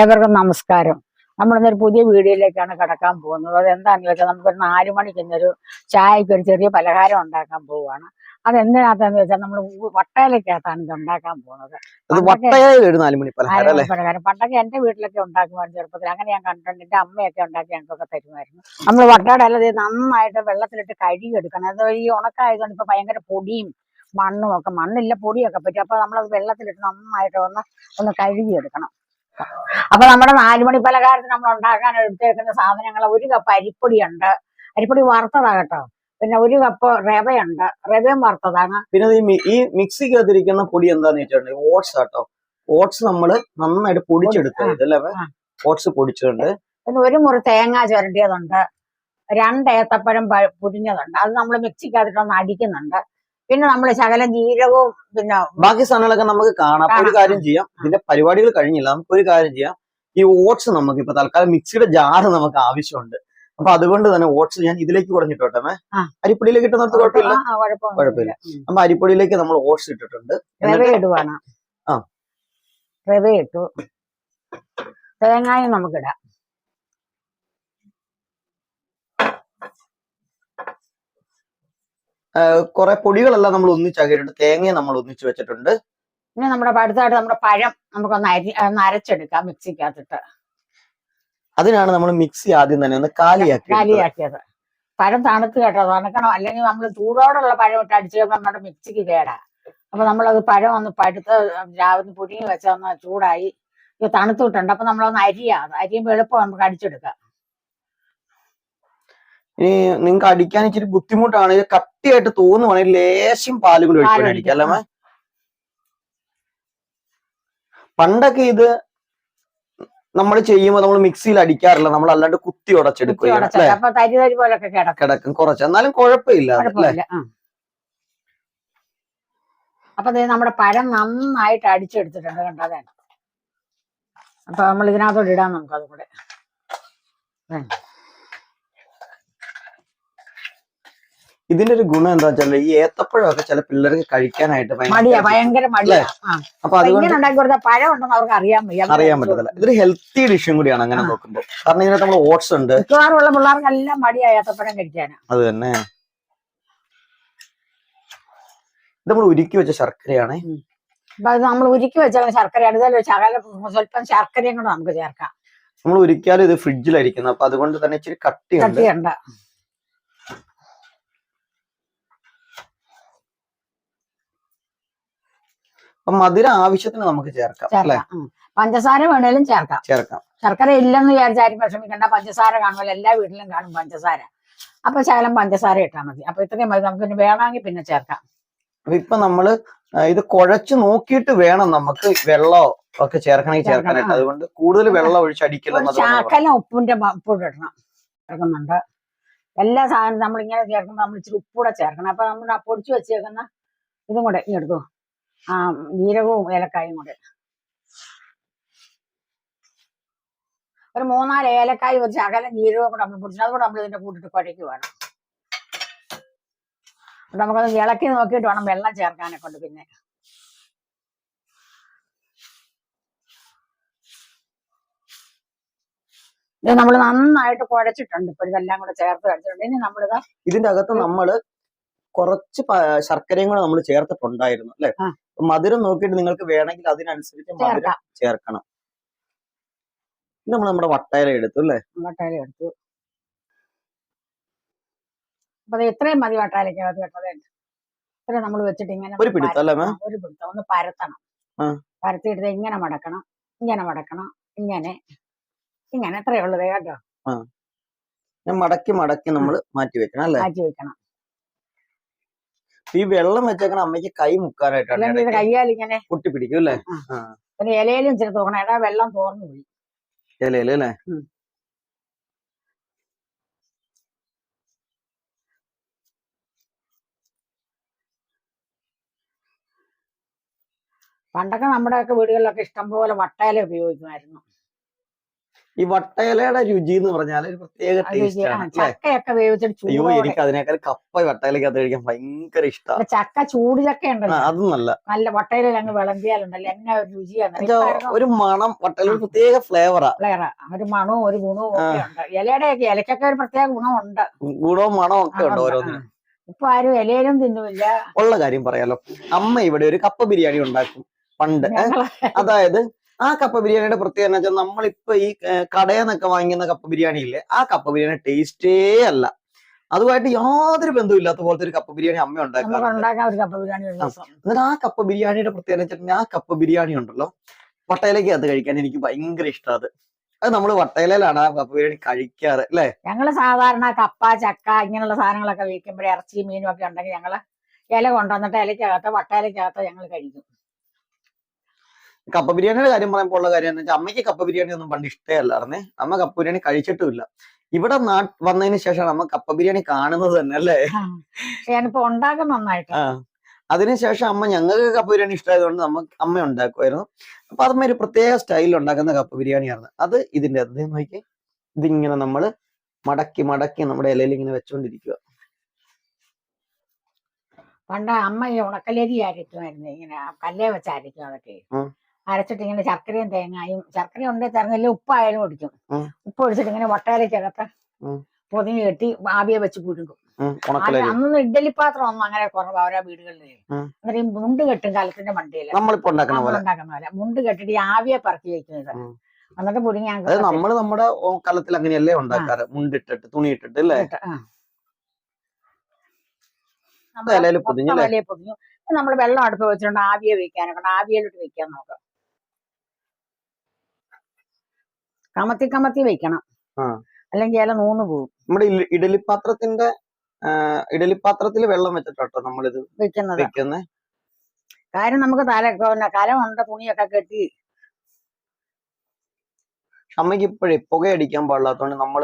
ഏവർക്കും നമസ്കാരം. നമ്മളിന്നൊരു പുതിയ വീഡിയോയിലേക്കാണ് കടക്കാൻ പോകുന്നത്. അത് എന്താണെന്ന് വെച്ചാൽ നമുക്കൊരു നാല് മണിക്ക് ഇന്നൊരു ചായക്ക് ഒരു ചെറിയ പലഹാരം ഉണ്ടാക്കാൻ പോവുകയാണ്. അത് എന്തിനകത്താന്ന് വെച്ചാൽ നമ്മൾ വട്ടയിലേക്കകത്താണ് ഇത് ഉണ്ടാക്കാൻ പോകുന്നത്. പലഹാരം പണ്ടൊക്കെ എന്റെ വീട്ടിലൊക്കെ ഉണ്ടാക്കുമായിരുന്നു ചെറുപ്പത്തിൽ. അങ്ങനെ ഞാൻ കണ്ടിട്ടുണ്ട്. എന്റെ അമ്മയൊക്കെ ഉണ്ടാക്കി ഞങ്ങൾക്കൊക്കെ തരുമായിരുന്നു. നമ്മൾ വട്ടയുടെ അല്ലാതെ നന്നായിട്ട് വെള്ളത്തിലിട്ട് കഴുകിയെടുക്കണം. അത് ഈ ഉണക്കായതുകൊണ്ട് ഇപ്പൊ ഭയങ്കര പൊടിയും മണ്ണും ഒക്കെ മണ്ണില്ല പൊടിയൊക്കെ പറ്റും. അപ്പൊ നമ്മളത് വെള്ളത്തിലിട്ട് നന്നായിട്ട് ഒന്ന് ഒന്ന് കഴുകിയെടുക്കണം. അപ്പൊ നമ്മുടെ നാലുമണി പലഹാരത്തിന് നമ്മൾ ഉണ്ടാക്കാൻ എടുത്തേക്കുന്ന സാധനങ്ങൾ ഒരു കപ്പ് അരിപ്പൊടിയുണ്ട്. അരിപ്പൊടി വറുത്തതാ കേട്ടോ. പിന്നെ ഒരു കപ്പ് റവയുണ്ട്. റവയും വറുത്തതാണ്. പിന്നെ ഈ മിക്സിക്ക് അതിരിക്കുന്ന പൊടി എന്താന്ന് വെച്ചിട്ടുണ്ടെങ്കിൽ ഓട്സ് ആട്ടോ. ഓട്സ് നമ്മൾ നന്നായിട്ട് പൊടിച്ചെടുത്തത് അല്ലേ ഓട്സ് പൊടിച്ചിട്ടുണ്ട്. പിന്നെ ഒരു മുറി തേങ്ങ ചുരണ്ടിയതുണ്ട്. രണ്ട് ഏത്തപ്പഴം പുരിഞ്ഞതുണ്ട് അത് നമ്മൾ മിക്സിക്കകത്തിട്ടൊന്ന് അടിക്കുന്നുണ്ട്. പിന്നെ നമ്മൾ ശകലം ജീരകവും പിന്നെ ബാക്കി സാധനങ്ങളൊക്കെ നമുക്ക് കാണാം. അപ്പൊ ഒരു കാര്യം ചെയ്യാം. ഇതിന്റെ പരിപാടികൾ കഴിഞ്ഞില്ല. നമുക്ക് ഒരു കാര്യം ചെയ്യാം. ഈ ഓട്സ് നമുക്ക് ഇപ്പൊ തൽക്കാലം മിക്സിയുടെ ജാറ് നമുക്ക് ആവശ്യമുണ്ട്. അപ്പൊ അതുകൊണ്ട് തന്നെ ഓട്സ് ഞാൻ ഇതിലേക്ക് കുറഞ്ഞിട്ടോട്ടെ. അരിപ്പൊടിയിലേക്ക് ഇട്ടുന്നത് കുഴപ്പമില്ല. കുഴപ്പമില്ല. അപ്പൊ അരിപ്പൊടിയിലേക്ക് നമ്മൾ ഓട്സ് ഇട്ടിട്ടുണ്ട്. ഇടുവാണ്. ആ. റവ ഇട്ടു. തേങ്ങായും നമുക്കിടാം. കുറെ പൊടികളെല്ലാം നമ്മൾ ഒന്നിച്ചാക്കിയിട്ടുണ്ട് തേങ്ങയെ നമ്മൾ ഒന്നിച്ച് വെച്ചിട്ടുണ്ട്. പിന്നെ നമ്മുടെ അടുത്തായിട്ട് നമ്മുടെ പഴം നമുക്കൊന്ന് അരി ഒന്ന് അരച്ചെടുക്കാം മിക്സിക്കകത്തിട്ട്. അതിനാണ് നമ്മൾ മിക്സി ആദ്യം തന്നെ ഒന്ന് കാലിയാക്കി. കാലിയാക്കിയത്. പഴം തണുത്ത് കേട്ടോ തണുക്കണം. അല്ലെങ്കിൽ നമ്മൾ ചൂടോടുള്ള പഴം ഇട്ട് അടിച്ചു കഴിയുമ്പോൾ നമ്മുടെ മിക്സിക്ക് കേടാ. അപ്പൊ നമ്മളത് പഴം ഒന്ന് പഴുത്ത് രാവിലെ പുഴുങ്ങി വെച്ചൊന്ന് ചൂടായി. തണുത്തു തണുത്ത് വിട്ടുണ്ട്. അപ്പൊ നമ്മളൊന്ന് അരിയാ. അരിയുമ്പോൾ എളുപ്പം നമുക്ക് അടിച്ചെടുക്കാം. ഇനി നിങ്ങൾക്ക് അടിക്കാൻ ഇച്ചിരി ബുദ്ധിമുട്ടാണ്. ഇത് കട്ടിയായിട്ട് തോന്നുവാണെങ്കിൽ ലേശം പാലും കൂടി ഒഴിച്ചു പാലൊഴിക്കാം. അടിക്കാം അല്ലേ പണ്ടൊക്കെ ഇത് നമ്മൾ ചെയ്യുമ്പോൾ നമ്മൾ മിക്സിയിൽ അടിക്കാറില്ല. നമ്മൾ അല്ലാണ്ട് കുത്തി ഉടച്ചെടുക്കുകയാണ് കിടക്കും. കുറച്ച്. എന്നാലും കുഴപ്പമില്ല അപ്പൊ നമ്മുടെ പഴം നന്നായിട്ട് അടിച്ചെടുത്തിട്ടുണ്ട് കണ്ടതേ അപ്പൊ നമ്മൾ ഇതിനകത്തോട്ട് ഇടാം നമുക്ക് അതും ഇതിന്റെ ഒരു ഗുണം എന്താ വെച്ചാൽ ഈ ഏത്തപ്പഴമൊക്കെ ചില പിള്ളേർക്ക് കഴിക്കാനായിട്ട് മടിയാ ഭയങ്കര ഭയങ്കര മടിയാ ആ. അപ്പൊ അപ്പൊ അതുകൊണ്ട് ഇങ്ങനെ ഉണ്ടാക്കി കൊടുത്താൽ പഴം ഉണ്ടെന്ന് അവർക്ക് അറിയാൻ വയ്യ. അറിയാൻ പറ്റത്തില്ല. ഇതൊരു ഹെൽത്തി ഡിഷും കൂടിയാണ് അങ്ങനെ നോക്കുമ്പോ നോക്കുമ്പോൾ. കാരണം ഇതിനകത്ത് നമ്മൾ ഓട്സ് ഉണ്ട്. മിക്കവാറും ഉള്ള പിള്ളേർക്കെല്ലാം മടിയാ ഏത്തപ്പഴം കഴിക്കാനാ. അത് തന്നെ. ഇത് നമ്മൾ ഉരുക്കി വെച്ച ശർക്കരയാണ്. നമ്മൾ ഉരുക്കി വെച്ച ശർക്കരയാണ്. അടുത്തല്ലോ ശകല സ്വല്പം ശർക്കരയും കൂടെ നമുക്ക് ചേർക്കാം. നമ്മൾ ഉരുക്കിയാലും ഇത് ഫ്രിഡ്ജിലായിരിക്കുന്നത് അപ്പൊ അതുകൊണ്ട് തന്നെ ഇച്ചിരി കട്ടിയുണ്ട്. കട്ടിയുണ്ട്. അപ്പൊ മധുരം ആവശ്യത്തിന് നമുക്ക് ചേർക്കാം അല്ലെ? പഞ്ചസാര വേണേലും ചേർക്കാം. ചേർക്കാം. ശർക്കര ഇല്ലെന്ന് വിചാരിച്ചാരും വിഷമിക്കണ്ട. പഞ്ചസാര കാണുമല്ലോ. എല്ലാ വീട്ടിലും കാണും പഞ്ചസാര. അപ്പൊ ശകലം പഞ്ചസാര ഇട്ടാൽ മതി. അപ്പൊ ഇത്രയും മതി. നമുക്ക് വേണമെങ്കിൽ പിന്നെ ചേർക്കാം. അപ്പൊ ഇപ്പൊ നമ്മൾ ഇത് കുഴച്ച് നോക്കിയിട്ട് വേണം നമുക്ക് വെള്ളമോ ഒക്കെ ചേർക്കണമെങ്കിൽ ചേർക്കാനായിട്ട് അതുകൊണ്ട് കൂടുതൽ വെള്ളം ഒഴിച്ച് അടിക്കില്ല ഒരു ശാക്കല ഉപ്പിന്റെ ഉപ്പൂടെ ഇടണം. ചേർക്കുന്നുണ്ട്. എല്ലാ സാധനവും നമ്മളിങ്ങനെ ചേർക്കുമ്പോൾ നമ്മൾ ഇച്ചിരി ഉപ്പൂടെ ചേർക്കണം. അപ്പൊ നമ്മൾ പൊടിച്ചു വെച്ചേക്കുന്ന ഇതും കൂടെ എടുത്തു. ആ ജീരകവും ഏലക്കായും കൂടെ. ഒരു മൂന്നാൽ ഏലക്കായും ഒരു ശകലം ജീരകവും കൂടെ നമ്മൾ പൊടിച്ചു അതുകൂടെ നമ്മൾ ഇതിന്റെ കൂട്ടിട്ട് കുഴയ്ക്ക് വേണം. നമുക്കത് ഇളക്കി നോക്കിയിട്ട് വേണം വെള്ളം ചേർക്കാനെ കൊണ്ട് പിന്നെ. ഇത് നമ്മൾ നന്നായിട്ട് കുഴച്ചിട്ടുണ്ട്. ഇപ്പൊ ഇതെല്ലാം കൂടെ ചേർത്ത് കഴിച്ചിട്ടുണ്ട്. ഇനി നമ്മളിത് ഇതിന്റെ അകത്ത് നമ്മൾ കുറച്ച് ശർക്കരയും കൂടെ നമ്മൾ ചേർത്തിട്ടുണ്ടായിരുന്നു അല്ലെ. മധുരം നോക്കിയിട്ട് നിങ്ങൾക്ക് വേണമെങ്കിൽ അതിനനുസരിച്ച് മധുരം ചേർക്കാം. ചേർക്കണം. ഇത് നമ്മൾ നമ്മുടെ വട്ടയില എടുത്തു അല്ലെ? വട്ടയില എടുത്തു. അപ്പൊ അത് ഇത്രയും മതി വട്ടാലയ്ക്കകത്ത് കേട്ടത് ഇത്രയും നമ്മൾ വെച്ചിട്ട് ഇങ്ങനെ ഒരു പിടുത്തം ഒരു ഒന്ന് പരത്തണം. പരത്തിയിട്ട് ഇങ്ങനെ മടക്കണം ഇങ്ങനെ മടക്കണം ഇങ്ങനെ ഇങ്ങനെ. എത്രയേ ഉള്ളത് കേട്ടോ. മടക്കി മടക്കി നമ്മൾ മാറ്റി വെക്കണം അല്ലെ? മാറ്റി വെക്കണം. ഈ വെള്ളം വെച്ചേക്കണ അമ്മയ്ക്ക് കൈ മുക്കാനായിട്ടാണ് ഇങ്ങനെ പൊട്ടി പിടിക്കും അല്ലെ. ഇലയിലും ഇച്ചിരി തോന്നണം. എടാ വെള്ളം തോർന്നു പോയി. ഇലയിൽ അല്ലെ. പണ്ടൊക്കെ നമ്മുടെയൊക്കെ വീടുകളിലൊക്കെ ഇഷ്ടംപോലെ വട്ടയില ഉപയോഗിക്കുമായിരുന്നു. ഈ വട്ടയിലയുടെ രുചി എന്ന് പറഞ്ഞാൽ ഒരു പ്രത്യേക ടേസ്റ്റ് ചക്കയൊക്കെ വേവിച്ചിട്ട് അയ്യോ എനിക്ക് അതിനേക്കാൾ കപ്പ വട്ടയിലേക്ക് അത് കഴിക്കാൻ ഭയങ്കര ഇഷ്ടമാണ് ചക്ക ചൂട് ചക്ക ഉണ്ടല്ലോ. അതും നല്ല. നല്ല വട്ടയില അങ്ങ് വിളമ്പിയാലുണ്ടല്ലോ? എന്നെ ഒരു രുചിയാണ്. ഒരു മണം വട്ടയില ഒരു പ്രത്യേക ഫ്ലേവറാ ഫ്ലേവറാ ഒരു മണവും ഒരു ഗുണവും ഒക്കെ ഉണ്ട്. ഇലയുടെയൊക്കെ ഇലക്കൊക്കെ ഒരു പ്രത്യേക ഗുണമുണ്ട്. ഗുണവും മണവും ഒക്കെ ഉണ്ട് ഓരോന്നും ഓരോന്നിനും. ഇപ്പൊ ആരും ഇലയിലും തിന്നുമില്ല. ഉള്ള കാര്യം പറയാലോ. അമ്മ ഇവിടെ ഒരു കപ്പ ബിരിയാണി ഉണ്ടാക്കും പണ്ട്. അതായത് ആ കപ്പ ബിരിയാണിയുടെ പ്രത്യേകത എന്ന് വെച്ചാൽ നമ്മളിപ്പോ ഈ കടയിൽ നിന്നൊക്കെ വാങ്ങിക്കുന്ന കപ്പ ബിരിയാണി ഇല്ലേ? ആ കപ്പ ബിരിയാണി ടേസ്റ്റേ അല്ല. അതുമായിട്ട് യാതൊരു ബന്ധമില്ലാത്ത പോലത്തെ ഒരു കപ്പ ബിരിയാണി അമ്മ ഉണ്ടാക്കാറുണ്ട്. എന്നിട്ട് ആ കപ്പ ബിരിയാണിയുടെ പ്രത്യേകത വെച്ചിട്ടുണ്ടെങ്കിൽ ആ കപ്പ ബിരിയാണി ഉണ്ടല്ലോ. വട്ടയിലേക്ക് അത് കഴിക്കാൻ എനിക്ക് ഭയങ്കര ഇഷ്ടമാണ് അത്. അത് നമ്മൾ വട്ടയിലാണ് ആ കപ്പ ബിരിയാണി കഴിക്കാറ് അല്ലെ? ഞങ്ങൾ സാധാരണ കപ്പ ചക്ക ഇങ്ങനെയുള്ള സാധനങ്ങളൊക്കെ വിൽക്കുമ്പോഴേ ഇറച്ചി മീനും ഒക്കെ ഉണ്ടെങ്കിൽ ഞങ്ങൾ ഇല കൊണ്ടുവന്നിട്ട് ഇലക്കകത്ത് വട്ടയിലക്കകത്ത് ഞങ്ങൾ കഴിക്കും. കപ്പ ബിരിയാണിയുടെ കാര്യം പറയുമ്പോൾ ഉള്ള കാര്യം എന്ന് വെച്ചാൽ അമ്മയ്ക്ക് കപ്പ ബിരിയാണി ഒന്നും പണ്ട് ഇഷ്ടമല്ലായിരുന്നേ അമ്മ കപ്പ ബിരിയാണി കഴിച്ചിട്ടുമില്ല. ഇവിടെ നാ വന്നതിന് ശേഷമാണ് അമ്മ കപ്പ ബിരിയാണി കാണുന്നത് തന്നെ അല്ലേ? പക്ഷെ ഞാനിപ്പോ ഉണ്ടാക്കും നന്നായിട്ട്. അതിനുശേഷം അമ്മ ഞങ്ങൾക്ക് കപ്പ ബിരിയാണി ഇഷ്ടമായതുകൊണ്ട് നമ്മ അമ്മ ഉണ്ടാക്കുമായിരുന്നു. അപ്പൊ അതമ്മ ഒരു പ്രത്യേക സ്റ്റൈലിൽ ഉണ്ടാക്കുന്ന കപ്പ ബിരിയാണിയായിരുന്നു. അത് ഇതിന്റെ അതേ നോക്കി. ഇതിങ്ങനെ നമ്മൾ മടക്കി മടക്കി നമ്മുടെ ഇലയിൽ ഇങ്ങനെ വെച്ചോണ്ടിരിക്കുക പണ്ട് അമ്മ ഈ ഉണക്കലരി അരയ്ക്കുമായിരുന്നു ഇങ്ങനെ കല്ലേ വെച്ച് അരയ്ക്കും അതൊക്കെ. അരച്ചിട്ട് ഇങ്ങനെ ശർക്കരയും തേങ്ങായും ശർക്കര ഉണ്ട് തരുന്നില്ല ഉപ്പായാലും ഒടിക്കും. ഉപ്പ് ഒഴിച്ചിട്ട് ഇങ്ങനെ വട്ടയിലേക്കകത്ത്. പൊതിഞ്ഞ് കെട്ടി ആവിയെ വെച്ച് പുഴുങ്ങും. അന്നൊന്നും ഇഡ്ഡലി പാത്രം ഒന്നും അങ്ങനെ കുറവ് ഓരോ വീടുകളിൽ അന്നേരം എന്നിട്ട് ഈ മുണ്ട് കെട്ടും കലത്തിന്റെ പോലെ. ഉണ്ടാക്കുന്ന പോലെ. മുണ്ട് കെട്ടിട്ട് ഈ ആവിയെ പറക്കി വെക്കുന്നത്. എന്നിട്ട് പുഴുങ്ങി നമ്മൾ നമ്മുടെ കാലത്തിൽ അങ്ങനെയല്ലേ ഉണ്ടാക്കാറ്? മുണ്ടിട്ടിട്ട് തുണി ഇട്ടിട്ട് അല്ലേ? പൊതിഞ്ഞു. നമ്മൾ വെള്ളം അടുപ്പ് വെച്ചിട്ടുണ്ട് ആവിയെ വെക്കാനൊക്കെ ആവിയിലോട്ട് വെക്കാൻ നോക്കാം. കമത്തി കമത്തി വെക്കണം. അല്ലെങ്കിൽ ഇല നൂന്ന് പോകും നമ്മുടെ ഇഡ- ഇഡലിപ്പാത്രത്തിന്റെ ഇഡലിപ്പാത്രത്തിൽ വെള്ളം വെച്ചിട്ടോ നമ്മളിത് വെക്കുന്നത്. വെക്കുന്നത് കാര്യം നമുക്ക് തല പിന്നെ കലമുണ്ട് തുണിയൊക്കെ കെട്ടി. അമ്മയ്ക്ക് ഇപ്പോഴേ പുകയടിക്കാൻ പാടില്ലാത്തോണ്ട് നമ്മൾ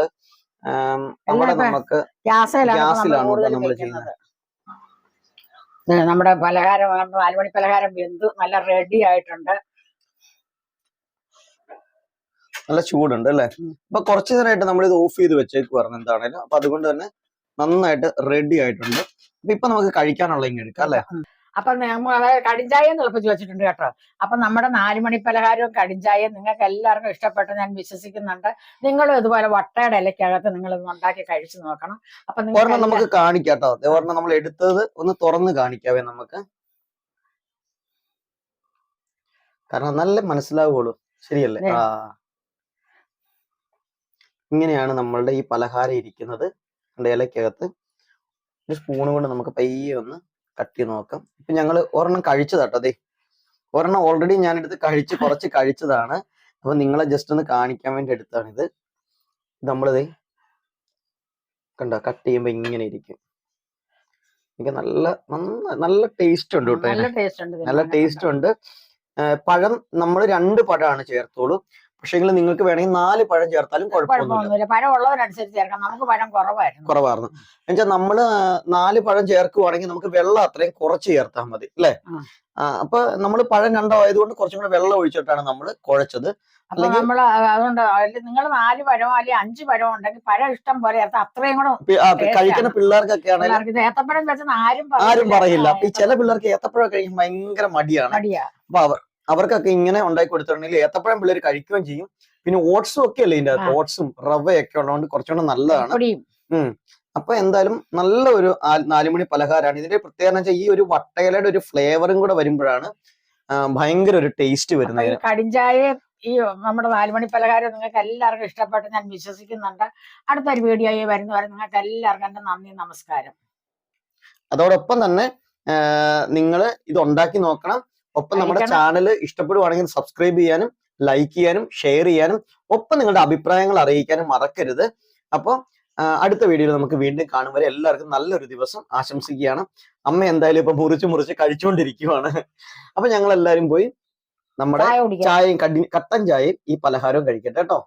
അവിടെ നമുക്ക് ഗ്യാസിലാണ് നമ്മുടെ പലഹാരം നാലുമണി പലഹാരം വെന്തു നല്ല റെഡി ആയിട്ടുണ്ട്. നല്ല ചൂടുണ്ട് അല്ലെ. അപ്പൊ കുറച്ചു നേരമായിട്ട് നമ്മൾ ഇത് ഓഫ് ചെയ്ത് വെച്ചേക്ക് പറഞ്ഞ എന്താണേലും അപ്പൊ അതുകൊണ്ട് തന്നെ നന്നായിട്ട് റെഡി ആയിട്ടുണ്ട്. അപ്പൊ ഇപ്പൊ നമുക്ക് കഴിക്കാനുള്ള ഇങ്ങനെ എടുക്കാം അല്ലെ. അപ്പൊ അതായത് കടിഞ്ചായ തിളപ്പിച്ച് വെച്ചിട്ടുണ്ട് കേട്ടോ. അപ്പൊ നമ്മുടെ നാലുമണി പലഹാരവും കടിഞ്ചായ നിങ്ങൾക്ക് എല്ലാവർക്കും ഇഷ്ടപ്പെട്ട് ഞാൻ വിശ്വസിക്കുന്നുണ്ട്. നിങ്ങളും ഇതുപോലെ വട്ടയുടെ ഇലക്കകത്ത് നിങ്ങൾ ഇത് ഉണ്ടാക്കി കഴിച്ചു നോക്കണം. അപ്പൊ ഒരെണ്ണം നമുക്ക് കാണിക്കാട്ടോ ഒരെണ്ണം നമ്മൾ എടുത്തത് ഒന്ന് തുറന്ന് കാണിക്കാവേ നമുക്ക്. കാരണം നല്ല മനസ്സിലാവുള്ളൂ. ശരിയല്ലേ. ആ. ഇങ്ങനെയാണ് നമ്മളുടെ ഈ പലഹാരം ഇരിക്കുന്നത്. നമ്മുടെ ഇലക്കകത്ത്. ഒരു സ്പൂൺ കൊണ്ട് നമുക്ക് പയ്യെ ഒന്ന് കട്ട് ചെയ്ത് നോക്കാം. ഇപ്പൊ ഞങ്ങൾ ഒരെണ്ണം കഴിച്ചതാട്ടോ അതെ ഒരെണ്ണം ഓൾറെഡി ഞാൻ എടുത്ത് കഴിച്ച് കുറച്ച് കഴിച്ചതാണ്. അപ്പൊ നിങ്ങളെ ജസ്റ്റ് ഒന്ന് കാണിക്കാൻ വേണ്ടി എടുത്താണ് ഇത് നമ്മളിത് കണ്ടോ കട്ട് ചെയ്യുമ്പോ ഇങ്ങനെ ഇരിക്കും. എനിക്ക് നല്ല നല്ല ടേസ്റ്റ് ഉണ്ട് കേട്ടോ നല്ല ടേസ്റ്റ് ഉണ്ട് നല്ല ടേസ്റ്റ് ഉണ്ട്. പഴം നമ്മൾ രണ്ട് പഴമാണ് ചേർത്തോളൂ പക്ഷെങ്കിൽ നിങ്ങൾക്ക് വേണമെങ്കിൽ നാല് പഴം ചേർത്താലും കുഴപ്പമൊന്നുമില്ല. പഴം ഉള്ളവരനുസരിച്ച് ചേർക്കാം നമുക്ക് പഴം കുറവായിരുന്നു. കുറവായിരുന്നു. എന്നുവെച്ചാൽ നമ്മൾ നാല് പഴം ചേർക്കുവാണെങ്കിൽ നമുക്ക് വെള്ളം അത്രയും കുറച്ച് ചേർത്താൽ മതി അല്ലെ. അപ്പൊ നമ്മൾ പഴം രണ്ടോ ആയതുകൊണ്ട് കുറച്ചും കൂടെ വെള്ളം ഒഴിച്ചിട്ടാണ് നമ്മൾ കുഴച്ചത്. അപ്പൊ നമ്മൾ അതുകൊണ്ട് നിങ്ങൾ നാല് പഴമോ അല്ലെങ്കിൽ അഞ്ച് പഴമോ ഉണ്ടെങ്കിൽ പഴം ഇഷ്ടം പോലെ ചേർത്ത് അത്രയും കൂടെ കഴിക്കുന്ന പിള്ളേർക്കൊക്കെ ആണെങ്കിൽ ഏത്തപ്പഴം വെച്ചെന്ന് ആരും ആരും പറയില്ല. ഈ ചില പിള്ളേർക്ക് ഏത്തപ്പഴം കഴിക്കാൻ ഭയങ്കര മടിയാണ്. മടിയാ. അപ്പൊ അവർ അവർക്കൊക്കെ ഇങ്ങനെ ഉണ്ടാക്കി കൊടുത്തിട്ടുണ്ടെങ്കിൽ ഏത്തപ്പഴം പിള്ളേർ കഴിക്കുകയും ചെയ്യും. പിന്നെ ഓട്സും ഒക്കെ അല്ലേ ഇതിന്റെ അകത്ത്. ഓട്സും റവയൊക്കെ ഉള്ളതുകൊണ്ട് കുറച്ചുകൂടെ നല്ലതാണ്. അപ്പൊ എന്തായാലും നല്ല ഒരു നാലുമണി പലഹാരമാണ്. ഇതിന്റെ പ്രത്യേകത വെച്ചാൽ ഈ ഒരു വട്ടയിലയുടെ ഒരു ഫ്ലേവറും കൂടെ വരുമ്പോഴാണ് ഭയങ്കര ഒരു ടേസ്റ്റ് വരുന്നത്. കടിഞ്ചായ ഈ നമ്മുടെ നാലുമണി പലഹാരം നിങ്ങൾക്ക് എല്ലാവർക്കും ഇഷ്ടപ്പെട്ട് ഞാൻ വിശ്വസിക്കുന്നുണ്ട്. അടുത്തൊരു വീഡിയോയിൽ വരുന്നവരെ നിങ്ങൾക്ക് എല്ലാവർക്കും എന്റെ നന്ദി നമസ്കാരം. അതോടൊപ്പം തന്നെ നിങ്ങൾ ഇത് ഉണ്ടാക്കി നോക്കണം. ഒപ്പം നമ്മുടെ ചാനൽ ഇഷ്ടപ്പെടുവാണെങ്കിൽ സബ്സ്ക്രൈബ് ചെയ്യാനും ലൈക്ക് ചെയ്യാനും ഷെയർ ചെയ്യാനും ഒപ്പം നിങ്ങളുടെ അഭിപ്രായങ്ങൾ അറിയിക്കാനും മറക്കരുത്. അപ്പോൾ അടുത്ത വീഡിയോയിൽ നമുക്ക് വീണ്ടും കാണും. വരെ എല്ലാവർക്കും നല്ലൊരു ദിവസം ആശംസിക്കുകയാണ്. അമ്മ എന്തായാലും ഇപ്പൊ മുറിച്ച് മുറിച്ച് കഴിച്ചുകൊണ്ടിരിക്കുവാണ് അപ്പൊ ഞങ്ങൾ എല്ലാവരും പോയി നമ്മുടെ ചായയും കട്ടൻ ചായയും ഈ പലഹാരവും കഴിക്കട്ടെ കേട്ടോ.